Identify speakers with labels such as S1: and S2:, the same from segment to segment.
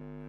S1: Thank you.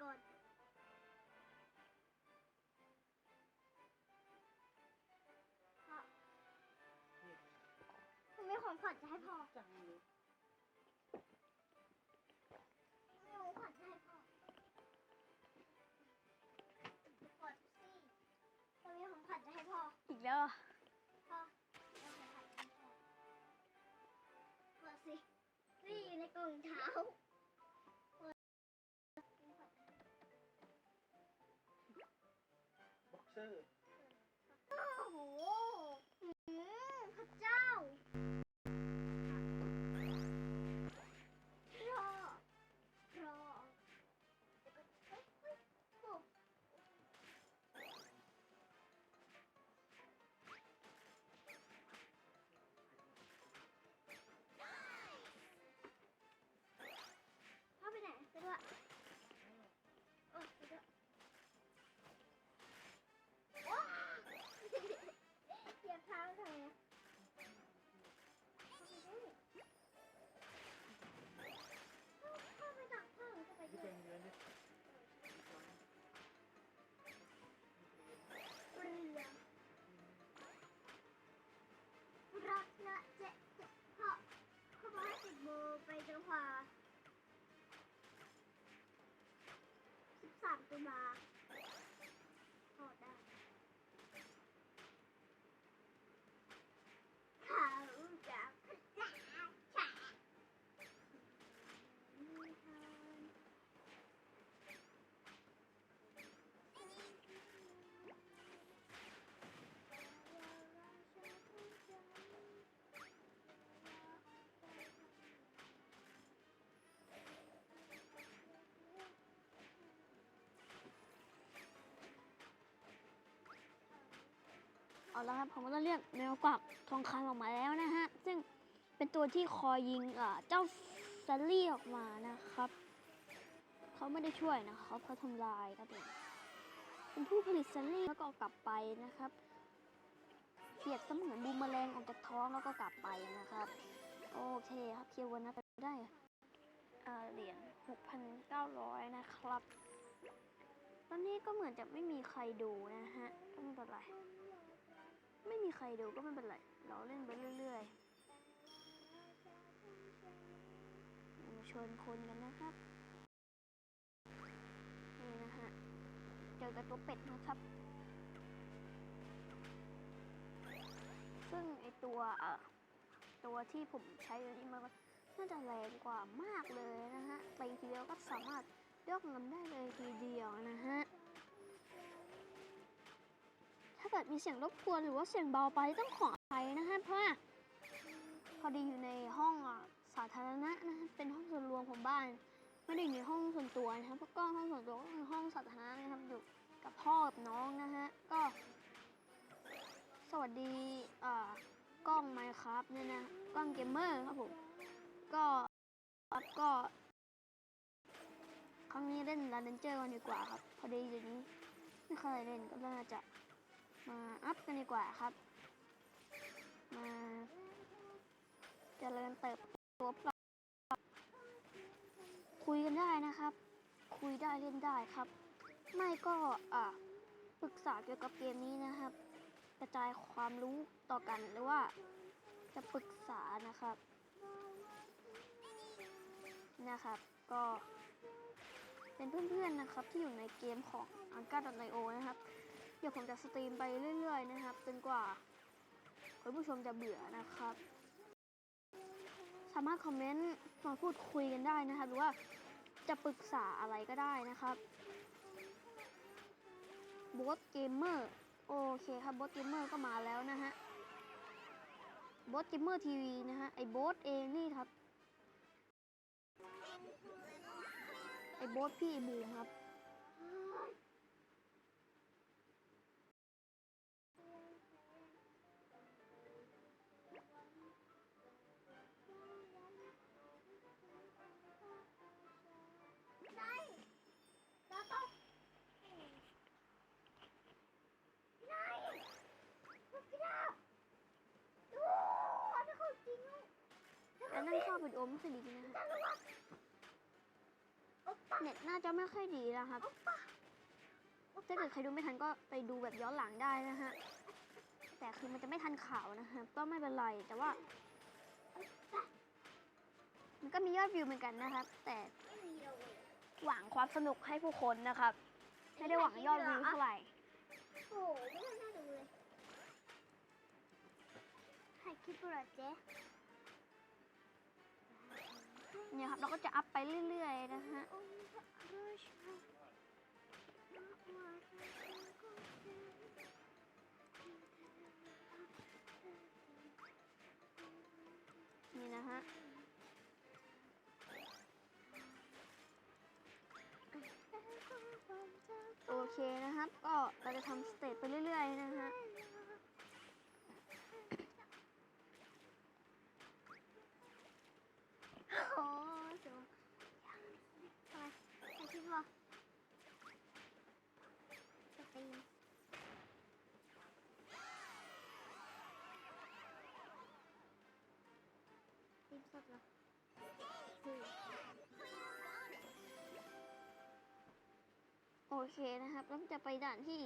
S1: ก่อนพ่อผมมีของขวัญจะให้พ่อ
S2: จังเลย
S1: มีของขวัญจะให้พ่อกดสิเรามีของขวัญจะให้พ่อ
S3: อีกแล้วเหรอ
S1: พ่อเราของขวัญจะให้พ่อกดสินี่อยู่ในกล่องเท้า
S2: ชื่อ
S1: โอ้โหหืมพระเจ้า สิบส เอา
S3: ละครับผมก็ต้องเรียกแมวกวักทองคำออกมาแล้วนะฮะ ซึ่งเป็นตัวที่คอยยิงเจ้าแซลลี่ออกมานะครับ เขาไม่ได้ช่วยนะครับเขาทำลายครับผมเป็นผู้ผลิตแซลลี่แล้วก็กลับไปนะครับเปียบเสมือนบูมเมอแรงออกจากท้องแล้วก็กลับไปนะครับ โอเคครับเทียววันนะได้เหรียญ6,900 นะครับ ตอนนี้ก็เหมือนจะไม่มีใครดูนะฮะไม่เป็นไร ไม่มีใครดูก็ไม่เป็นไร เราเล่นไปเรื่อยๆชวนคนกันนะครับ นี่นะฮะ เจอกับตัวเป็ดนะครับ ซึ่งไอตัวเอ่อตัวที่ผมใช้อยู่นี่มันน่าจะแรงกว่ามากเลยนะฮะไปทีเดียวก็สามารถยกเงินได้เลยทีเดียวนะฮะ ถ้าเกิดมีเสียงรบกวนหรือว่าเสียงเบาไปต้องขออภัยนะฮะเพราะว่าพอดีอยู่ในห้องสาธารณะนะฮะเป็นห้องส่วนรวมของบ้าน ไม่ได้อยู่ในห้องส่วนตัวนะครับก็ห้องส่วนตัวก็คือห้องสาธารณะนะครับอยู่กับพ่อกับน้องนะฮะก็ สวัสดีอ่ากล้องไมค์ครับเนี่ยนะกล้องเกมเมอร์ครับผมก็ครับก็ ครั้งนี้เล่นรันเดนเจอร์กันดีกว่าครับ พอดีเดี๋ยวนี้ไม่เคยเล่นก็น่าจะ มาอัพกันดีกว่าครับ มาเจริญเติบโตคุยกันได้นะครับ คุยได้เล่นได้ครับ ไม่ก็อะปรึกษาเกี่ยวกับเกมนี้นะครับ กระจายความรู้ต่อกันหรือว่า จะปรึกษานะครับนะครับ ก็เป็นเพื่อนๆนะครับที่อยู่ในเกมของ a n k a i o นโอนะครับ ดี๋ยวผมจะสตรีมไปเรื่อย ๆ นะครับจนกว่าคุณผู้ชมจะเบื่อนะครับ สามารถคอมเมนต์มาพูดคุยกันได้นะครับ หรือว่าจะปรึกษาอะไรก็ได้นะครับบอสเกมเมอร์โอเคครับบอสเกมเมอร์ก็มาแล้วนะฮะบอสเกมเมอร์ทีวีนะฮะไอ้บอสเองนี่ครับ ไอ้บอสพี่บูมครับ
S1: วิดี
S3: โอไม่ค่อยดีนะเน็ตน่าจะไม่ค่อยดีนะครับ ถ้าเกิดใครดูไม่ทันก็ไปดูแบบย้อนหลังได้นะฮะ แต่คือมันจะไม่ทันข่าวนะฮะก็ไม่เป็นไรแต่ว่า มันก็มียอดวิวเหมือนกันนะครับ แต่หวังความสนุกให้ผู้คนนะครับ ไม่ได้หวังยอดวิวเท่าไหร่
S1: โอ้โหไม่น่าดูเลยถ่ายคลิปเหรอเจ๊
S3: เนี่ยครับเราก็จะอัพไปเรื่อย ๆ นะฮะนี่นะฮะโอเคนะครับ ก็เราจะทำสเตจไปเรื่อย ๆ นะฮะ
S1: โอ้สูงทำไมถ่ายคลิปเหรอสตรีม สตรีมสดเหรออืม
S3: โอเคนะครับแล้วจะไปด่านที่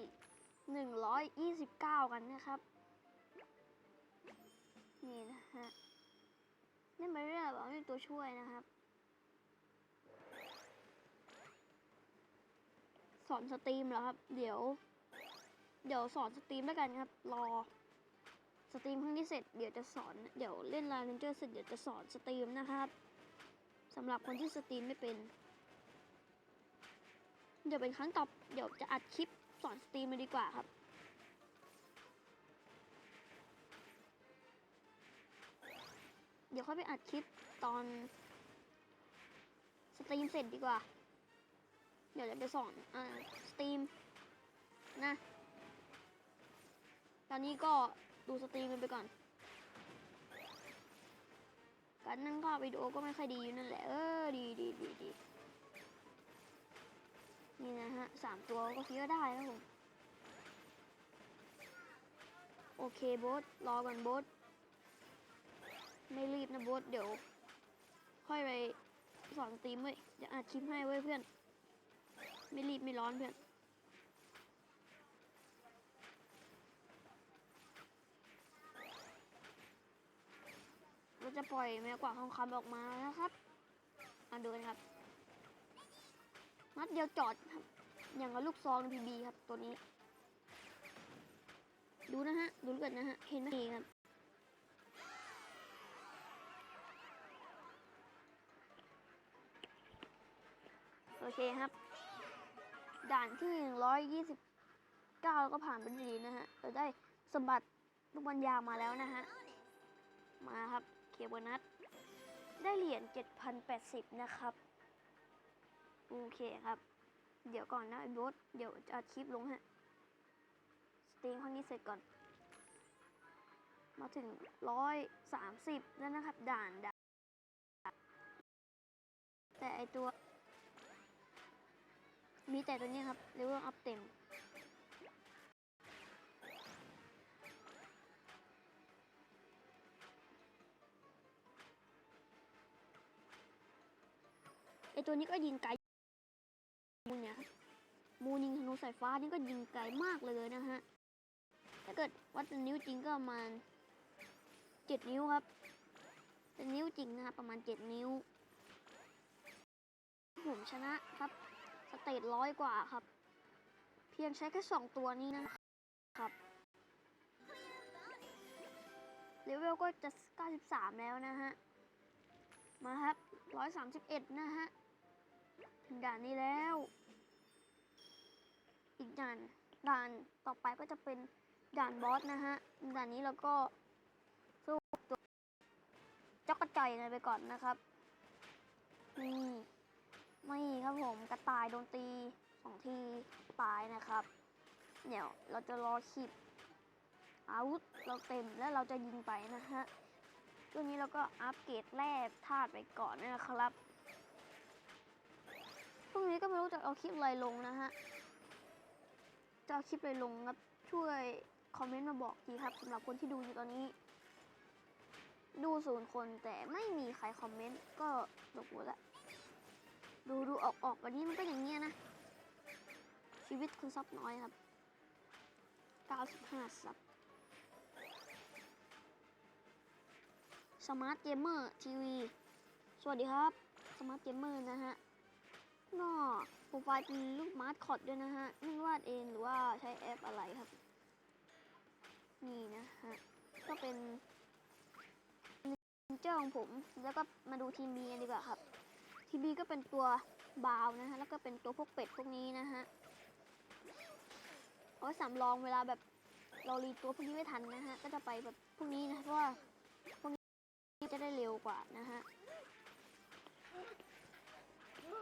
S3: 129 กันนะครับ นี่นะฮะเล่นไปเรื่อยบอกว่ามีตัวช่วยนะครับ สอนสตรีมเหรอครับ เดี๋ยว เดี๋ยวสอนสตรีมแล้วกันครับ รอ สตรีมครั้งที่เสร็จเดี๋ยวจะสอน เดี๋ยวเล่นไลน์เลนเจอร์เสร็จเดี๋ยวจะสอนสตรีมนะครับสำหรับคนที่สตรีมไม่เป็น เดี๋ยวเป็นครั้งต่อเดี๋ยวจะอัดคลิปสอนสตรีมมาดีกว่าครับเดี๋ยวค่อยไปอัดคลิปตอนสตรีมเสร็จดีกว่า เดี๋ยวจะไปสอนอ่าสตรีมนะ ตอนนี้ก็ ดูสตรีมกันไปก่อน การนั่งภาพวิดีโอก็ไม่ค่อยดีอยู่นั่นแหละ เออ ดีดีดีดีนี่นะฮะสามตัวก็คิดว่าได้ครับผม โอเคโบสรอก่อนโบสไม่รีบนะโบสเดี๋ยว ค่อยไปสอนสตรีมเว้ยเดี๋ยวอัดคลิปให้เว้ยเพื่อน ไม่รีบไม่ร้อนเพื่อน เราจะปล่อยแมวกว่าทองคำออกมานะครับมาดูกันครับนัดเดียวจอดครับ อย่างกับลูกซองพีบีครับตัวนี้ ดูนะฮะ ดูเลือดนะฮะ เห็นไหมครับ โอเคครับ ด่านที่ 129แล้วก็ผ่านไปดีนะฮะ เราได้สมบัติลูกบอลยาวมาแล้วนะฮะ มาครับ เคเบิลนัทได้เหรียญ7,080 นะครับ โอเคครับ เดี๋ยวก่อนนะไอ้บอสเดี๋ยวจะอัดคลิปลงฮะ สตรีมครั้งนี้เสร็จก่อน มาถึงร้อยสามสิบแล้วนะครับ ด่านด่าน แต่ไอตัว มีแต่ตัวนี้ครับเลเวลอัพเต็ม อตัวนี้ก็ยิงไกลมูนเนี่ยครับมูนยิงธนูสายฟ้านี่ก็ยิงไกลมากเลยนะฮะ ถ้าเกิดวัดเป็นนิ้วจริงก็ประมาณเจ็ดนิ้วครับ เป็นนิ้วจริงนะครับประมาณเจ็ดนิ้ว ผมชนะครับ สเตตร้อยกว่าครับ เพียงใช้แค่สองตัวนี้นะครับ เลเวลก็จะ 93 แล้วนะฮะ มาครับ 131 นะฮะ ด่านนี้แล้ว อีกด่านด่านต่อไปก็จะเป็นด่านบอสนะฮะ ด่านนี้เราก็สู้ตัวจักระจายกันไปก่อนนะครับ นี่ไม่ครับผมกระต่ายโดนตีสองทีตายนะครับ เดี๋ยวเราจะรอขีดอาวุธเราเต็มแล้วเราจะยิงไปนะฮะช่วงนี้เราก็อัปเกรดแร่ธาตุไปก่อนนะครับ พรุ่งนี้ก็ไม่รู้จะเอาคลิปอะไรลงนะฮะ จะเอาคลิปอะไรลงครับ ช่วยคอมเมนต์มาบอกทีครับสำหรับคนที่ดูอยู่ตอนนี้ ดูศูนย์คนแต่ไม่มีใครคอมเมนต์ก็ตกหมดละ ดูดูออกออกวันนี้มันก็อย่างเงี้ยนะ ชีวิตคุณซับน้อยครับ 95 ซับสมาร์ทเกมเมอร์ทีวี สวัสดีครับ สมาร์ทเกมเมอร์นะฮะ ก็โปรไฟล์เป็นรูปมาร์ทคอดด้วยนะฮะไม่วาดเองหรือว่าใช้แอปอะไรครับ นี่นะฮะ ก็เป็นเจ้าของผม แล้วก็มาดูทีมบีกันดีกว่าครับทีบีก็เป็นตัวบาวนะฮะ แล้วก็เป็นตัวพวกเป็ดพวกนี้นะฮะเอาไว้สำรองเวลาแบบเรารีตัวพวกนี้ไม่ทันนะฮะ ก็จะไปแบบพวกนี้นะ เพราะว่าพวกนี้จะได้เร็วกว่านะฮะ โอ้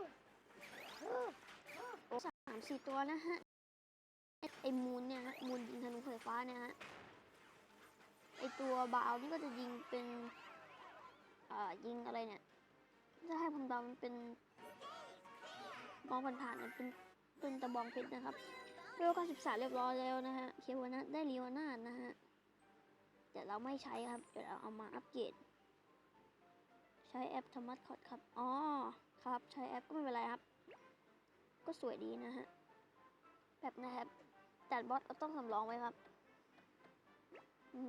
S3: สามสี่ตัวนะฮะ ไอมูนเนี่ยฮะมูนยิงธนูไฟฟ้าเนี่ยฮะ ไอตัวบาวนี่ก็จะยิงเป็นอ่ายิงอะไรเนี่ย จะให้ผมเดามันเป็นมองผ่านๆมันเป็นเป็นตะบองเพชรนะครับเรียกว่า13เรียบร้อยแล้วนะฮะ เคียวนะได้ลีวานานะฮะแต่เราไม่ใช้ครับ เดี๋ยวเราเอามาอัปเกรด ใช้แอปธรรมัสคอดครับ อ๋อ ครับ ใช้แอปก็ไม่เป็นไรครับ ก็สวยดีนะฮะ แบบนะครับแต่บอสเราต้องสำรองไว้ครับ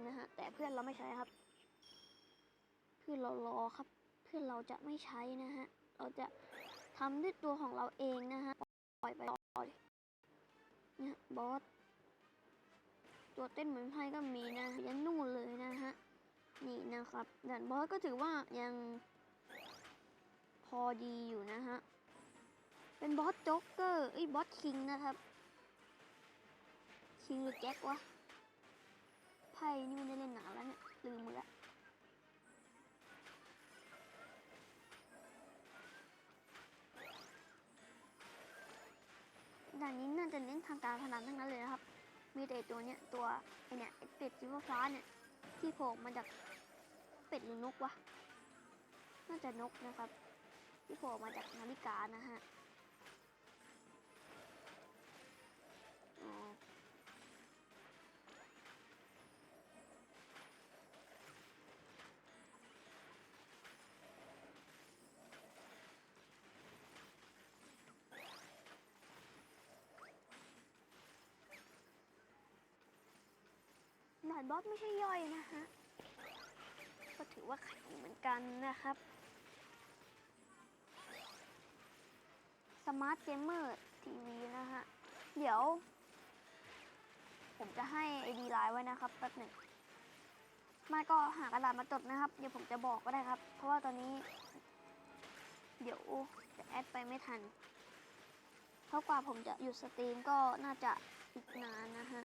S3: นะฮะแต่เพื่อนเราไม่ใช้ครับ เพื่อนเรารอครับ เพื่อนเราจะไม่ใช้นะฮะ เราจะทำด้วยตัวของเราเองนะฮะ ปล่อยไปปล่อยเนี่ยบอสตัวเต้นเหมือนไพ่ก็มีนะยันนู่นเลยนะฮะ นี่นะครับด่านบอสก็ถือว่ายังพอดีอยู่นะฮะ เป็นบอสโจ๊กเกอร์เอ้บอสคิงนะครับ คิงหรือแจ็ควะ ไพ่นี่มันได้เล่นหนานแล้วเนี่ยลืมหมดละด่านนี้น่าจะเน้นทางการพนันทั้งนั้นเลยนะครับ มีแต่ตัวเนี้ยตัวไอเนี่ยเป็ดสีฟ้าเนี่ยที่โผล่มาจากเป็ดหรือนกวะ น่าจะนกนะครับ ที่โผล่มาจากนาฬิกานะฮะอ๋อด่านบอสไม่ใช่ย่อยนะฮะ ก็ถือว่าแข็งเหมือนกันนะครับ สมาร์ทเกมเมอร์ทีวีนะฮะ เดี๋ยว ผมจะให้ไอดีไลน์ไว้นะครับแป๊บหนึ่งไม่ก็หากระดาษมาจดนะครับ เดี๋ยวผมจะบอกก็ได้ครับ เพราะว่าตอนนี้ เดี๋ยวจะแอดไปไม่ทันเท่ากว่าผมจะหยุดสตรีมก็น่าจะอีกนานนะฮะ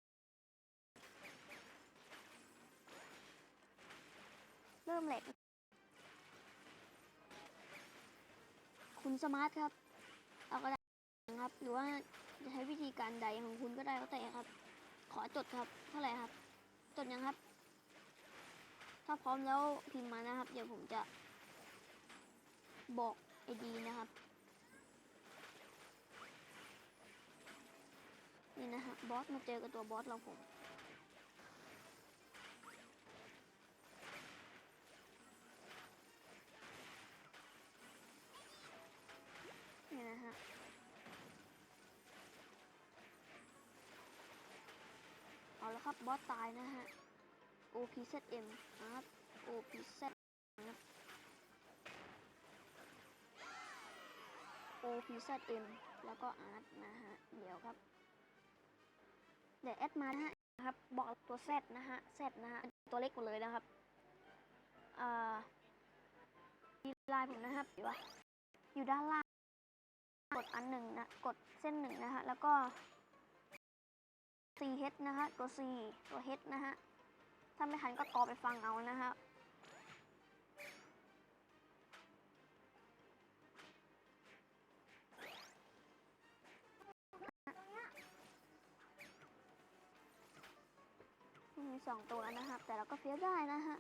S3: เริ่มแหลกคุณสมาร์ทครับ เอาก็ได้ครับ หรือว่าจะใช้วิธีการใดของคุณก็ได้แล้วแต่ครับ ขอจดครับ เท่าไหร่ครับ จดยังครับ ถ้าพร้อมแล้วพิมพ์มานะครับ เดี๋ยวผมจะ บอกไอดีนะครับ นี่นะฮะบอสมาเจอกับตัวบอสเราผม ครับบอสตายนะฮะ OPZM ครับ OPZ นะครับ OPZM แล้วก็อาร์ตนะฮะ เดี๋ยวครับ เดี๋ยวแอดมานะฮะครับบอกตัว Z นะฮะ Z นะฮะ ตัวเล็กหมดเลยนะครับ อ่าดีไลน์ผมนะครับอยู่วะอยู่ด้านล่าง กดอันหนึ่งนะ กดเส้นหนึ่งนะฮะ แล้วก็ 4H นะฮะตัว C ตัว H นะฮะ ถ้าไม่ทันก็ต่อไปฟังเอานะฮะมีสองตัวนะครับ แต่เราก็เฟี้ยวได้นะฮะ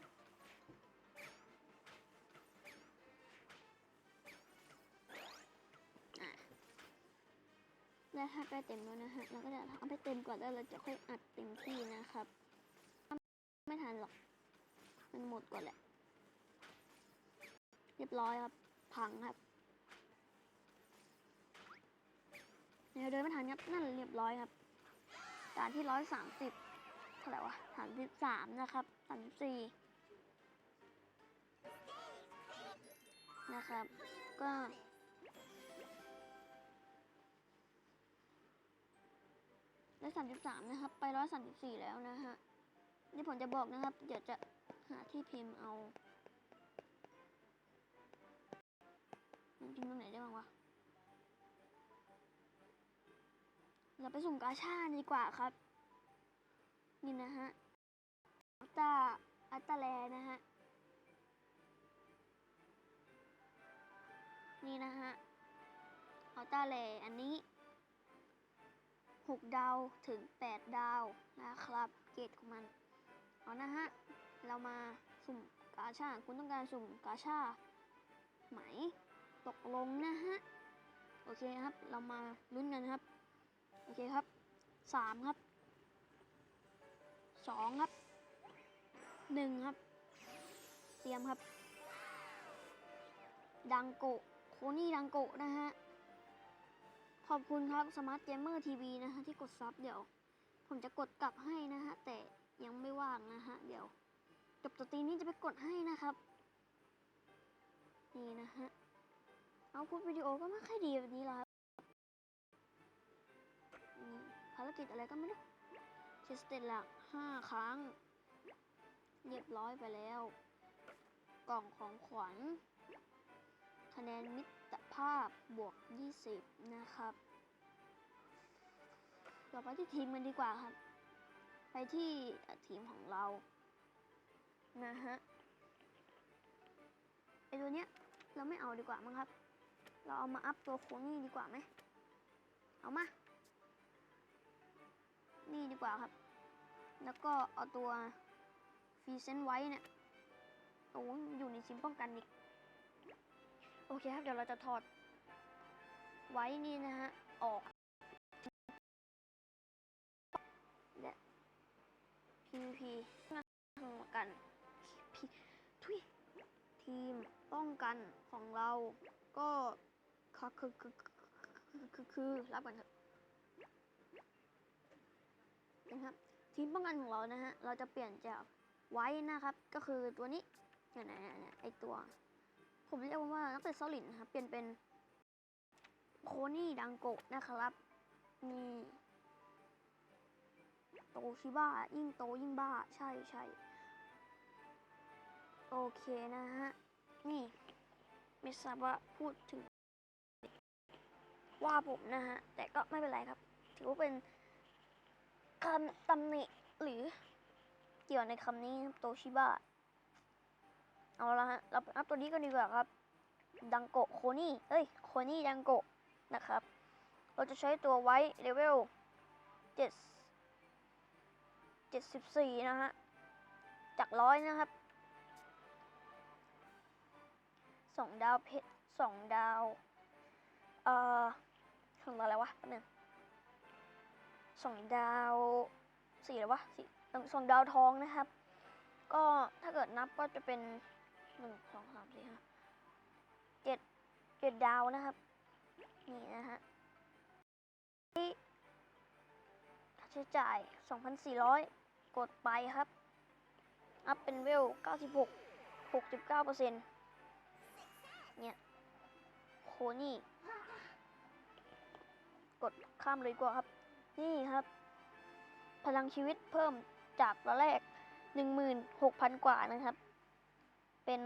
S3: แล้วถ้าใกล้เต็มแล้วนะฮะเราก็จะเอาไปเต็มก่อนแล้วเราจะค่อยอัดเต็มที่นะครับ ไม่ทันหรอก มันหมดก่อนแหละ เรียบร้อยครับ พังครับเนี่ยเดินไม่ทันครับนั่นเรียบร้อยครับด่านที่ร้อยสามสิบเท่าไหร่วะสามสิบสามนะครับสามสิบสี่นะครับ ก็ ร้อยสามสิบสามนะครับ ไปร้อยสามสิบสี่แล้วนะฮะ นี่ผมจะบอกนะครับ เดี๋ยวจะหาที่พิมพ์เอา มันพิมพ์ตรงไหนได้บ้างวะ เราไปสุ่มกาชาดีกว่าครับ นี่นะฮะ อัลตา อัลตาแลนะฮะ นี่นะฮะ อัลตาแลอันนี้ 6 ดาวถึง 8 ดาวนะครับ เกรดของมัน เอานะฮะ เรามาสุ่มกาชา คุณต้องการสุ่มกาชาไหม ตกลงนะฮะ โอเคครับ เรามาลุ้นกันครับ โอเคครับ 3 ครับ 2 ครับ 1 ครับ เตรียมครับ ดังโกโคนี่ดังโกนะฮะ ขอบคุณครับ Smart Gamer TV นะฮะที่กดซับเดี๋ยว ผมจะกดกลับให้นะฮะแต่ยังไม่ว่างนะฮะเดี๋ยวจบตัวตีนี้จะไปกดให้นะครับ นี่นะฮะเอาพูดวิดีโอก็ไม่ค่อยดีแบบนี้ละครับนี่ภารกิจอะไรก็ไม่รู้เชสเตหลักห้าครั้ง เรียบร้อยไปแล้ว กล่องของขวัญคะแนนมิตร ตภาพบวก 20 นะครับ เราไปที่ทีมกันดีกว่าครับ ไปที่ทีมของเรา นะฮะ ไอตัวเนี้ยเราไม่เอาดีกว่ามั้งครับ เราเอามาอัพตัวโคนี่ดีกว่าไหม เอามา นี่ดีกว่าครับ แล้วก็เอาตัวฟีเซนไว้เนี่ยโอ้ยอยู่ในชิ้นป้องกันอีก โอเคครับ เดี๋ยวเราจะถอดไว้นี่นะฮะ ออกและ PVP มาทำกันพีทุยทีมป้องกันของเราก็คือคือคือคือคือรับกันเถอะนะครับ ทีมป้องกันของเรานะฮะ เราจะเปลี่ยนจากไว้นะครับ ก็คือตัวนี้เนี่ยเนี่ยเนี่ยไอตัว ผมเรียกว่านักเตะเซลินนะครับเปลี่ยนเป็นโคนี่ดังโกะนะครับนี่โตชิบ้ายิ่งโตยิ่งบ้า ใช่ใช่โอเคนะฮะ นี่ไม่ทราบว่าพูดถึง ว่าผมนะฮะ แต่ก็ไม่เป็นไรครับ ถือว่าเป็นคำตำหนิหรือเกี่ยวในคำนี้โตชิบ้า เอาละฮะเราไปอัพตัวนี้กันดีกว่าครับ ดังโกโคนี่เอ้ยโคนี่ดังโกนะครับ เราจะใช้ตัวไว้เลเวลเจ็ดเจ็ดสิบสี่นะฮะ จากร้อยนะครับสองดาวเพชรสองดาว เอ่อถึงอะไรวะแป๊บนึงสองดาวสี่แล้ววะสี่สองดาวทองนะครับ ก็ถ้าเกิดนับก็จะเป็น หนึ่งสองสามสี่ห้าเจ็ดเจ็ดดาวนะครับ นี่นะฮะที่ค่าใช้จ่าย 2,400 กดไปครับ อัพเป็นเวล 96 69เปอร์เซ็นต์เนี่ยโหนี่ กดข้ามเลยกว่าครับ นี่ครับ พลังชีวิตเพิ่มจากตอนแรก 16,000 กว่านะครับ เป็น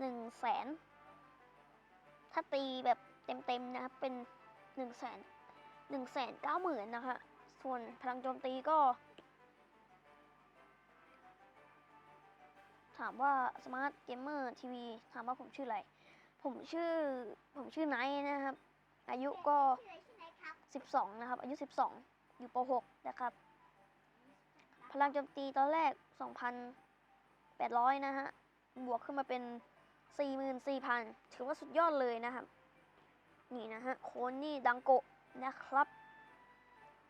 S3: 1 0 0 0 0แสนถ้าตีแบบเต็มๆนะครับเป็น1 0 0 0 0 0 1 9 0 0 0 0นะคะ ส่วนพลังโจมตีก็ ถามว่าสมาร์ทเกมเมอร์ทีวีถามว่าผมชื่ออะไร ผมชื่อ ผมชื่อไนท์นะครับ อายุก็
S1: ชื่ออะไรชื่อไหนครับ
S3: 12นะครับ อายุ12อยู่ป .6 นะครับ พลังโจมตีตอนแรก2,800นะฮะ บวกขึ้นมาเป็น 44,000 ถือว่าสุดยอดเลยนะครับ นี่นะฮะ โคนนี่ดังโกะนะครับ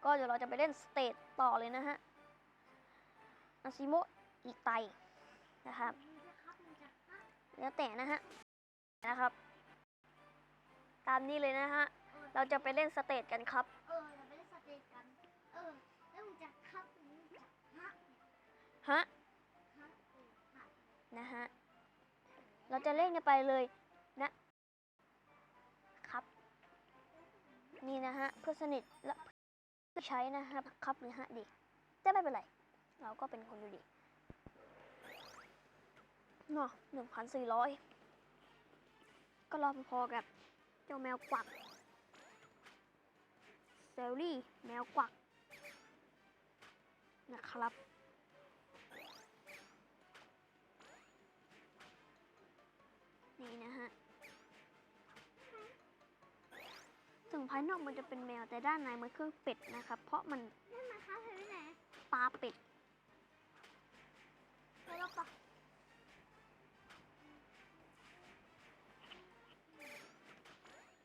S3: ก็เดี๋ยวเราจะไปเล่นสเตจต่อเลยนะฮะอาซิโมะอิไตนะครับ
S1: มีนะครับมีจะฮะ
S3: แล้วแต่นะฮะ นะครับ ตามนี้เลยนะฮะ
S1: เออ
S3: เราจะไปเล่นสเตจกันครับ
S1: เออ เราไม่ได้สเตจกัน เออ แล้วมึงจะครับมึงจะฮะ
S3: ฮะ
S1: ฮะเออฮะ
S3: นะฮะ เราจะเล่นกันไปเลยนะครับ นี่นะฮะ เพื่อนสนิทและเพื่อใช้นะครับครับหรือฮะดีแต่ไม่เป็นไร เราก็เป็นคนอยู่ดีเนาะหนึ่งพันสี่ร้อยก็รอพอกับเจ้าแมวกวักเซลลี่แมวกวักนะครับ นี่นะฮะถึงภายนอกมันจะเป็นแมวแต่ด้านในมันคือเป็ดนะครับ เพราะมัน
S1: นั่นมาครับเธอไปไหน
S3: ตาเป็ด
S1: ไปรอบปะ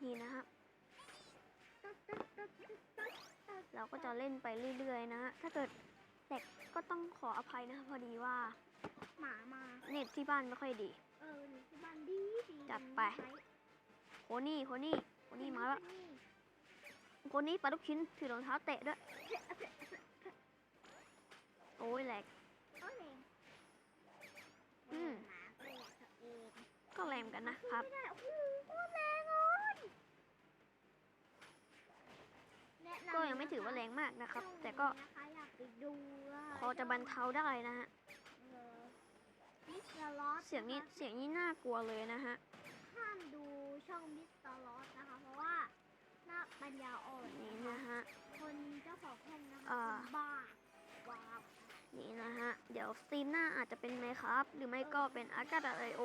S3: นี่นะฮะเราก็จะเล่นไปเรื่อยๆนะฮะ ถ้าเกิดแตกก็ต้องขออภัยนะคะพอดีว่า
S1: หมามา
S3: เน็ตที่บ้านไม่ค่อยดี
S1: เออหนูที่บ้านดีดี
S3: จัดไป โคนี่โคนี่โคนี่มาแล้วโคนี่ปลาลูกชิ้นถือรองเท้าเตะด้วย โอ้ยแหลก
S1: ก็แรง
S3: อืม
S1: หมาก็แรงตัวเอง
S3: ก็แรงกันนะครับ
S1: ไม่ได้โอ้โหโคตรแรงเลยแนะนำ
S3: ก็ยังไม่ถือว่าแรงมากนะครับ
S1: ช่อง
S3: แต่ก็
S1: นี้นะคะอยากไปดูะ
S3: พอจะบรรเทาได้นะฮะ
S1: เออ มิสเตอร์ลอส
S3: เสียงนี้เสียงนี้น่ากลัวเลยนะฮะ
S1: ห้ามดูช่องมิสเตอร์ลอสนะคะ เพราะว่าหน้าปัญญาอ่อน
S3: นี่
S1: นะ
S3: นะคะฮะ
S1: คนเจ้าของห้องนะคะ
S3: อ่า
S1: คนบ้าว้าว
S3: นี่นะฮะ เดี๋ยวสตรีมหน้าอาจจะเป็นไหมครับ หรือไม่ก็เป็นอากาศไอโอ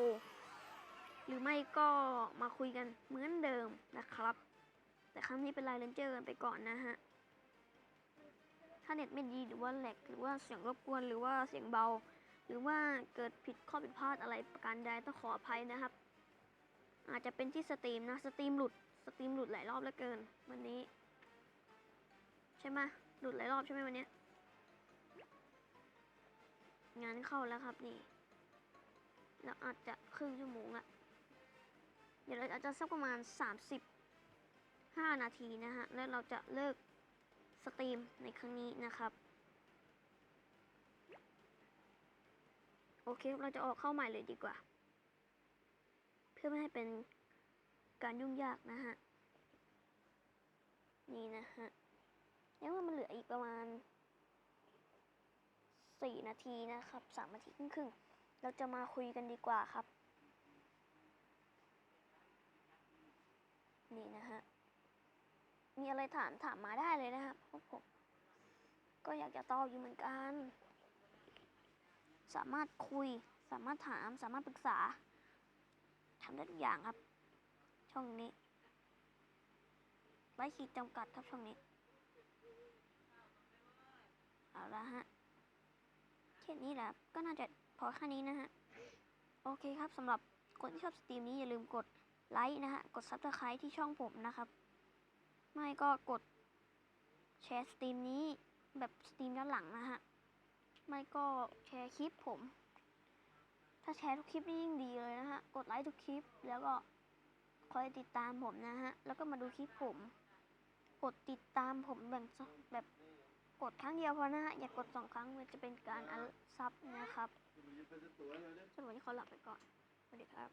S3: หรือไม่ก็มาคุยกันเหมือนเดิมนะครับ แต่ครั้งนี้เป็นไลน์เลนเจอร์กันไปก่อนนะฮะ ถ้าเน็ตไม่ดีหรือว่าแหลกหรือว่าเสียงรบกวนหรือว่าเสียงเบาห รือว่าเกิดผิดข้อผิดพลาดอะไรประการใดต้องขออภัยนะครับ อาจจะเป็นที่สตรีมนะสตรีมหลุดสตรีมหลุดหลายรอบเหลือเกิน วันนี้ ใช่ไหมหลุดหลายรอบใช่ไหมวันนี้งานเข้าแล้วครับนี่แล้วอาจจะครึ่งชั่วโมงละเดี๋ยวเราอาจจะสักประมาณ 35 นาทีนะฮะแล้วเราจะเลิกสตรีมในครั้งนี้นะครับ โอ เค เราจะออกเข้าใหม่เลยดีกว่า เพื่อไม่ให้เป็นการยุ่งยากนะฮะ นี่นะฮะแล้วมันเหลืออีกประมาณสี่นาทีนะครับสามนาทีครึ่งครึ่งๆเราจะมาคุยกันดีกว่าครับ นี่นะฮะ มีอะไรถามถามมาได้เลยนะครับพวกผม ก็อยากจะตอบอยู่เหมือนกัน สามารถคุย สามารถถาม สามารถปรึกษาทำได้ทุกอย่างครับ ช่องนี้ไว้ขีดจำกัดครับช่องนี้ เอาละฮะแค่นี้แหละก็น่าจะพอแค่นี้นะฮะ โอเคครับสำหรับคนที่ชอบสตรีมนี้อย่าลืมกดไลค์นะฮะ กด Subscribe ที่ช่องผมนะครับ ไม่ก็กดแชร์สตรีมนี้แบบสตรีมด้านหลังนะฮะ ไม่ก็แชร์คลิปผม ถ้าแชร์ทุกคลิปนี่ยิ่งดีเลยนะฮะ กดไลค์ทุกคลิป แล้วก็คอยติดตามผมนะฮะ แล้วก็มาดูคลิปผม กดติดตามผมแบ่งแบบกดครั้งเดียวพอนะฮะ อย่ากดสองครั้งมันจะเป็นการอัลซับนะครับ
S2: ไปจะตัวเลย
S3: ส่วนวันนี้ขอหลับไปก่อนสวัสดีครับ